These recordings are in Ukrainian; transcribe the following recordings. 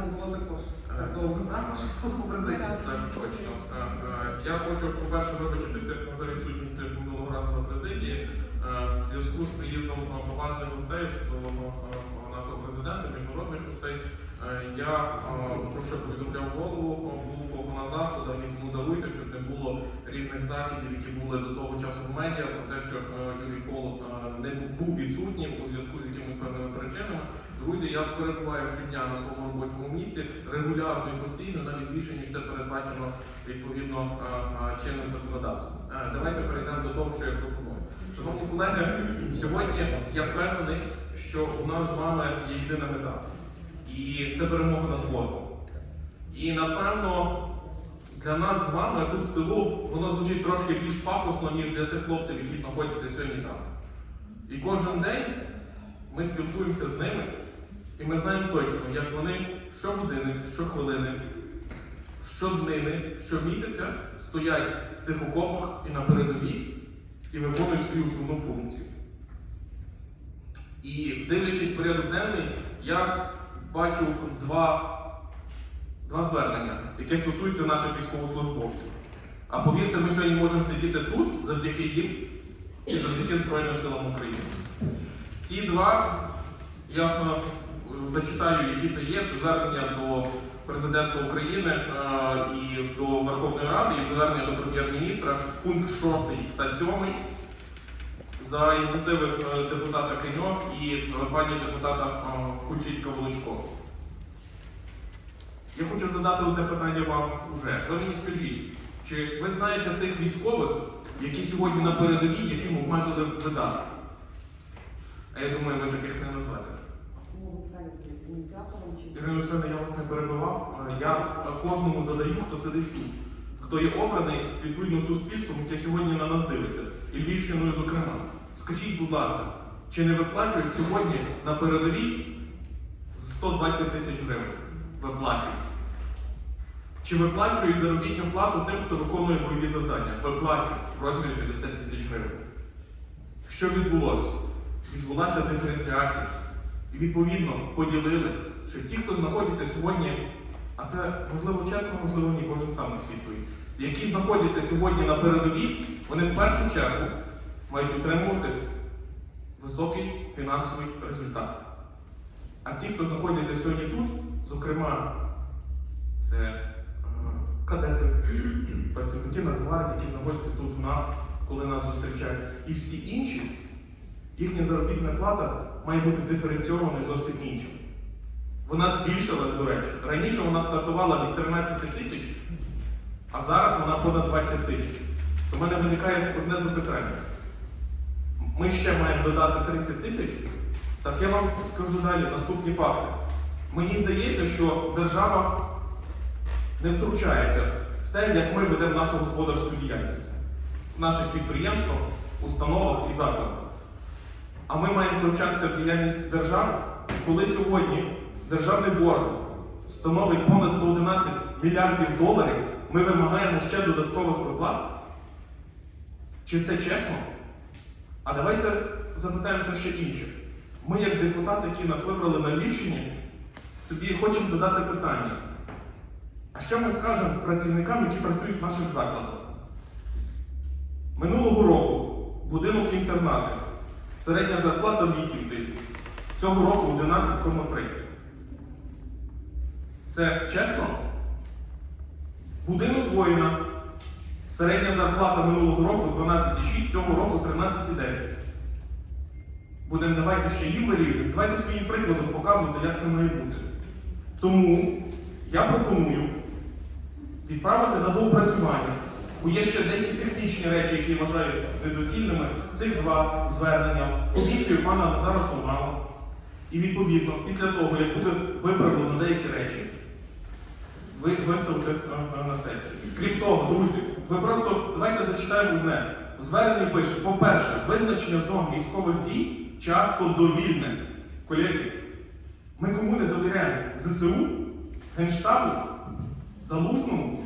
не було також. Е. Довго, точно. Е, е, Я хочу, по-перше, вибачитися за відсутність минулого разу на президії. Е, В зв'язку з приїздом е, поважних гостей стосовно е, нашого президента, міжнародних гостей, е, я е, про що повідомляв голову, е, на заходах, даруйте, щоб не було різних закидів, які були до того часу в медіа, про те, що е, Юрій Холод е, не був відсутнім у зв'язку з якимись певними причинами. Друзі, я перебуваю щодня на своєму робочому місці регулярно і постійно, навіть більше ніж це передбачено відповідно е, чинним законодавством. Давайте перейдемо до того, що я пропоную. Шановні колеги, сьогодні я впевнений, що у нас з вами є єдина мета, і це перемога над ворогом. І напевно для нас з вами тут в тилу воно звучить трошки більш пафосно, ніж для тих хлопців, які знаходяться сьогодні там. І кожен день ми спілкуємося з ними, і ми знаємо точно, як вони щогодини, щохвилини, щоднини, щомісяця стоять в цих окопах і на передовій і виконують свою основну функцію. І дивлячись порядок денний, я бачу два, два звернення, яке стосується наших військовослужбовців. А повірте, ми сьогодні можемо сидіти тут завдяки їм і завдяки Збройним силам України. Ці два я е, зачитаю, які це є. Це звернення до президента України е, і до Верховної Ради, і звернення до прем'єр-міністра, пункт 6 та 7 за ініціативи е, депутата Кеньо і пані депутата Кульчицька Волочко. Я хочу задати одне питання вам уже. Ви мені скажіть, чи ви знаєте тих військових, які сьогодні на передовій, яким обмежили видатки? А я думаю, ви таких не назвете. Ірина Олексійовна, я вас не перебивав. Я кожному задаю, хто сидить тут, хто є обраний відповідно суспільством, яке сьогодні на нас дивиться, і Львівщиною, зокрема. Скажіть, будь ласка, чи не виплачують сьогодні на передовій 120 тисяч гривень? Виплачують. Чи виплачують заробітну плату тим, хто виконує бойові завдання? Виплачують в розмірі 50 тисяч гривень. Що відбулося? Відбулася диференціація. І відповідно поділили, що ті, хто знаходяться сьогодні, а це можливо чесно, можливо ні, кожен сам на які знаходяться сьогодні на передовій, вони в першу чергу мають отримувати високий фінансовий результат. А ті, хто знаходяться сьогодні тут, зокрема, це кадети, працівники Нацгвардії, які знаходяться тут в нас, коли нас зустрічають, і всі інші, їхня заробітна плата має бути диференційованою зовсім іншим. Вона збільшилась, до речі. Раніше вона стартувала від 13 тисяч, а зараз вона понад 20 тисяч. У мене виникає одне запитання. Ми ще маємо додати 30 тисяч. Так я вам скажу далі наступні факти. Мені здається, що держава не втручається в те, як ми ведемо нашу господарську діяльність в наших підприємствах, установах і закладах. А ми маємо втручатися в діяльність держави, коли сьогодні державний борг становить понад 111 мільярдів доларів, ми вимагаємо ще додаткових виплат. Чи це чесно? А давайте запитаємося ще інше. Ми, як депутати, які нас вибрали на Львівщині, собі хочемо задати питання. А що ми скажемо працівникам, які працюють в наших закладах? Минулого року будинок інтернати. Середня зарплата 8 тисяч. Цього року 11,3. Це чесно? Будинок воїна. Середня зарплата минулого року 12,6, цього року 13,9. Будемо давайте ще їм вирівнювати. Давайте своїм прикладом показувати, як це має бути. Тому я пропоную відправити на доопрацювання. Бо є ще деякі технічні речі, які я вважаю недоцільними. Цих два звернення в комісію пана Назара Сумала. І відповідно, після того, як буде виправлено деякі речі, ви виставите е, на сесію. Крім того, друзі, ви просто давайте зачитаємо одне. У зверненні пише, по-перше, визначення зон військових дій часто довільне. Колеги, ми кому не довіряємо? ЗСУ, Генштабу, Залужному?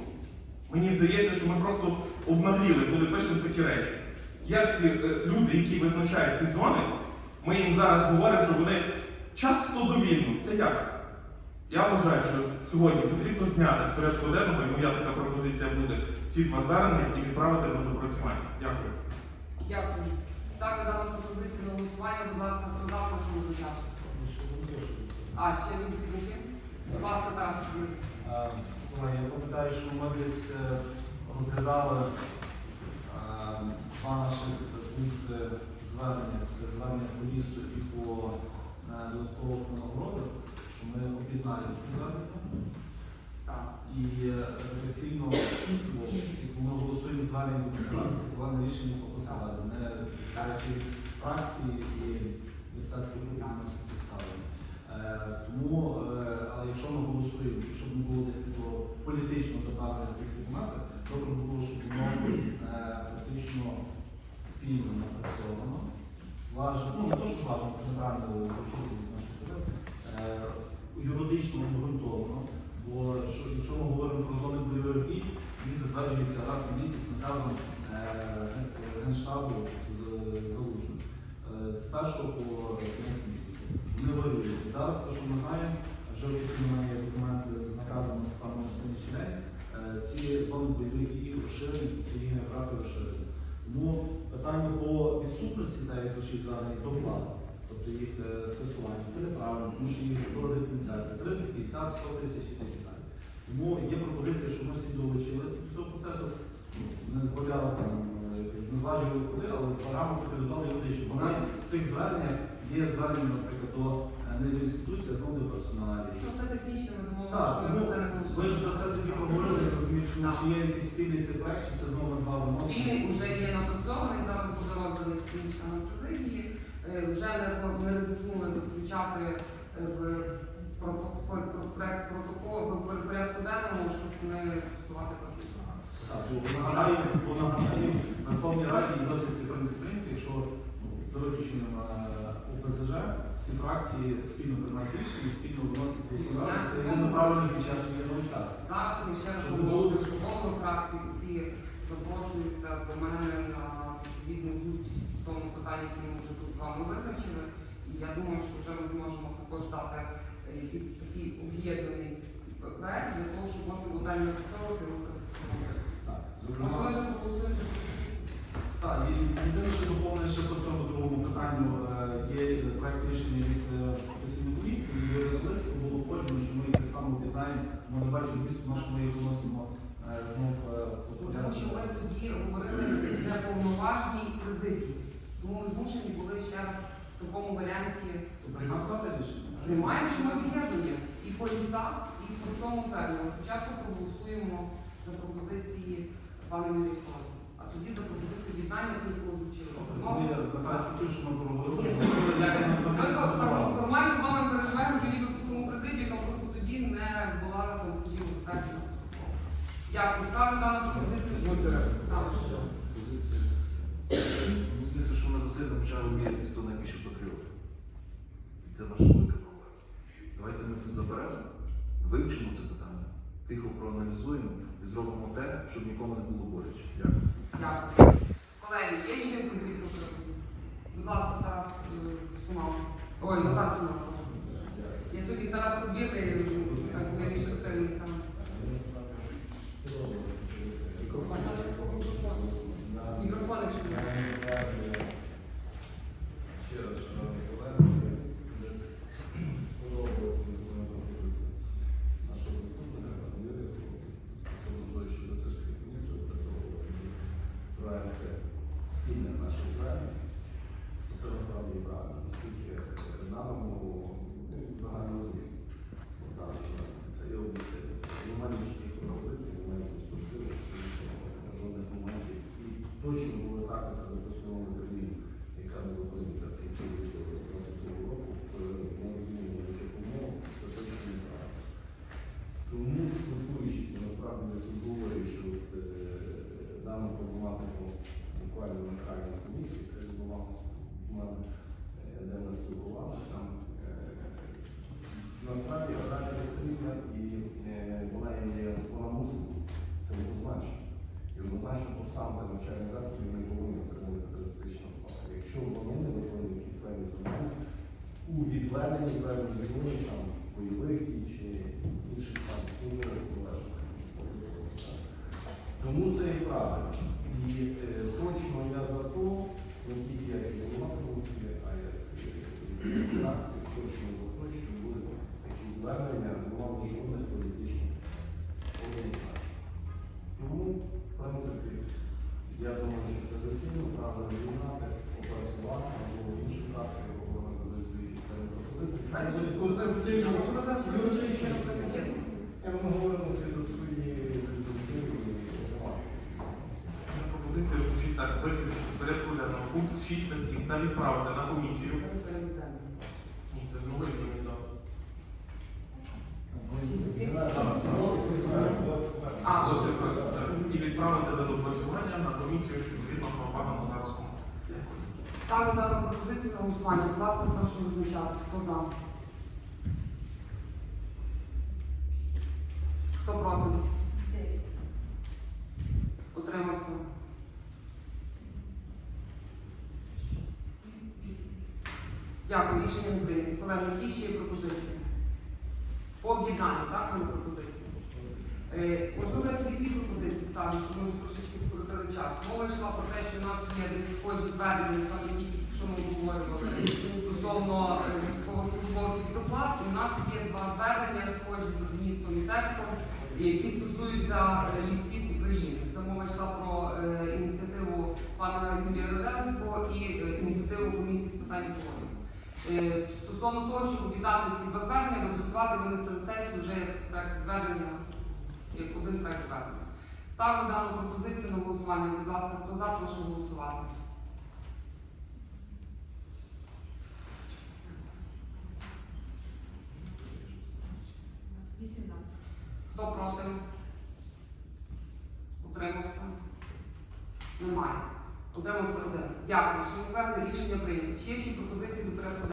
Мені здається, що ми просто обнагліли, коли пишемо такі речі. Як ці е, люди, які визначають ці зони, ми їм зараз говоримо, що вони часто довільно. Це як? Я вважаю, що сьогодні потрібно зняти з порядку денного, і моя така пропозиція буде ці два звернення і відправити на допрацювання. Дякую. Дякую. Ставлю дану пропозицію на голосування. Будь ласка, хто за, прошу визначатися. А, ще відповідники? Будь ласка, Тарас. Е, Колеги, я пам'ятаю, що ми десь е, розглядали е, два наших пункти звернення. Це звернення по лісу і по додаткових нагородах, ми об'єднаємо ці звернення. І редакційно як ми голосуємо звернення Сенату, це головне рішення по посаді, не кажучи фракції 10 метрів, добре було, щоб воно е, фактично спільно напрацьовано. Зважено, ну не то, що зважено, це неправильно нашого е, юридично обґрунтовано. Бо якщо ми говоримо про зони бойових дій, він затверджується раз на місяць наказом е, Генштабу з залужним з першого по кінець місяця. Вони варіюють. Зараз, те, що ми знаємо, вже офіційно має документи з наказами станом на сьогоднішній день е, Ці зони бойових дій розширені, їх географія розширена. Тому питання по відсутності та звучить звернень до влади, тобто їх е, скасування, це неправильно, тому що їх збора диференціація 30, 50, 100 тисяч і так далі. Тому є пропозиція, щоб ми всі долучилися до цього процесу, ну, не збавляли там, е, не зважували куди, але програму підготували юридично. Бо навіть в цих зверненнях є звернення, наприклад, до не до інституції, а знову до персоналі. Ну, це технічно, ми думали, Так, що ми ну, за це не ви ж голосуємо. за це тоді проговорили, я розумію, що чи є якийсь спільний цей проект, чи це знову два Спільний виносити. вже є напрацьований, зараз буде розданий всім членам президії. Е, Вже не, не ризикнули включати е, в протокол, про- проект протоколу в порядку денному, щоб не фіксувати конфлікт. Так, бо нагадаю, бо нагадаю, на Верховній Раді досить цей принцип прийнятий, якщо ну, за виключенням е, ОПЗЖ, всі фракції спільно приймають рішення, спільно виносять голосувати. Це є направлено під час воєнного часу. Зараз ми ще раз було- що голови фракції всі запрошуються до мене на відповідну зустріч стосовно питань, які ми вже тут з вами визначили. І я думаю, що вже ми зможемо також дати е, якийсь такий об'єднаний проект для того, щоб можна було далі напрацьовувати рухатися. За так, і єдине, що доповнення ще по цьому другому питанню е, проект рішення від е, професійної комісії, і лист було погоджено, що ми їх так само об'єднаємо. Ми не бачимо змісту, тому що ми їх вносимо е, знов е, Тому що ми тоді говорили неповноважній президії. Тому ми змушені були ще раз в такому варіанті То приймав завтра рішення? Приймаємо, що ми об'єднуємо і по лісах, і по цьому зверненню. Спочатку проголосуємо за пропозиції пана Юрія а тоді за пропозицію єднання, яку ви озвучили. Я напевно хотів, ми проговорили. Ні, Ми фор- формально з вами переживаємо вже ніби по самому президію, яка просто тоді не була там, скажімо, протоколом. Дякую. Ставлю дану пропозицію. Так. Позиція. Мені здається, що ми за сильно почали мірятись, хто найбільше патріот. І це наша велика проблема. Давайте ми це заберемо, вивчимо це питання, тихо проаналізуємо і зробимо те, щоб нікому не було боляче. Дякую. Дякую. Колеги, є ще якісь запитання? Будь ласка, Тарас е, Сумал. Ой, Назар Сумал. Я сьогодні Тарас Подбірний, так буде більше активний там. Мікрофон, якщо є. Ще раз, шановні колеги, десь сподобалася мені пропозиція нашого заступника пана Юрія стосовно того, що все ж таки комісія опрацьовувала проекти спільних наших звернень. Це насправді і правильно, оскільки даному ну, загальному змісту даного звернення. Це є об'єктивно. Немає ніяких пропозицій, немає конструктиву, жодних моментів. І точно було так себе постанови яка була прийнята в кінці 22 року, ми розуміємо, яких умовах, це точно неправильно. Тому, спілкуючись насправді десь обговорюю, що е, дану проблематику буквально на крайній комісії, яка відбувалася в мене, е, де ми спілкувалися, е, насправді операція потрібна і е, вона є, вона мусить. Це однозначно. І однозначно курсанти навчальних закладів не повинні отримувати терористичну впливу. Якщо вони не виконують якісь певні завдання, ну, у відведенні певній зоні там бойових дій чи інших там суверенних належних. Тому це і правильно. І е, точно я за то, не тільки як і голова комісії, а як і фракції, точно за те, що були такі звернення, не мали жодних політичних однозначно. Тому, в принципі, я думаю, що це доцільно, правильно війнати, опрацювати або інші фракції обговорити до своїх пропозицій. Що Далі, буде що конструктивно, Можна зараз юридично. юридично. Я ми говоримо всі до свої конструктивні громади. Пропозиція звучить так: виключити з порядку денного пункт 6 та 7 та відправити на комісію. Ні, це знову вже не дав. А, Оце так. І відправити до допрацювання на комісію відповідно пропагано зараз кому. Ставлю дану пропозицію на голосування. Будь ласка, прошу визначатись. Хто за? Хто проти? Утримався. Дякую, рішення не прийнято. Колеги, які ще є пропозиції? По об'єднанню, так, вони пропозиції? Е, Можливо, я тоді дві пропозиції ставлю, щоб ми вже трошечки скоротили час. Мова йшла про те, що у нас є схожі зведення, саме ті, що ми обговорювали, стосовно е, військовослужбовців і доплат. У нас є два звернення, схожі за змістом і текстом, які стосуються е, лісів України. Це мова йшла про е, ініціативу пана Юрія Роденського і е, ініціативу комісії з питань екології. Е, Стосовно того, щоб об'єднати ті два звернення, допрацювати, винести на сесію вже як проект звернення, як один проект звернення. Ставлю дану пропозицію на голосування. Будь ласка, хто за, прошу голосувати. Хто проти? Утримався? Немає. Утримався один. Дякую. Шановні колеги, рішення прийнято. Чи є ще пропозиції